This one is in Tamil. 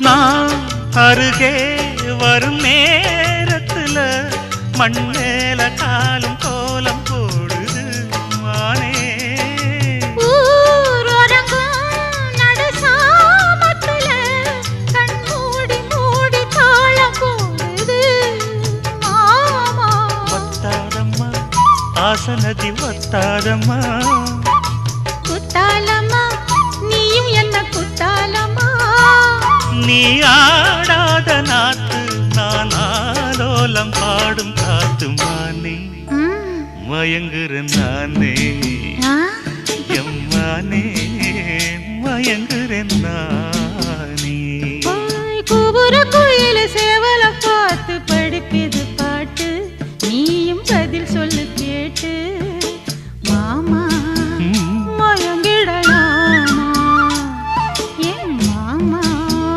நான் அருகே வரும் நேரத்துல மண் மேல காலும் கோலம் போடுது மானே. ஊரடங்கும் நடுசாமத்துல கண் நீ ஆடாத நாத்து நான் ஆலோலம் பாடும் காத்து மானே. மயங்குற நானே. எம்மானே மயங்குறேன் நான்.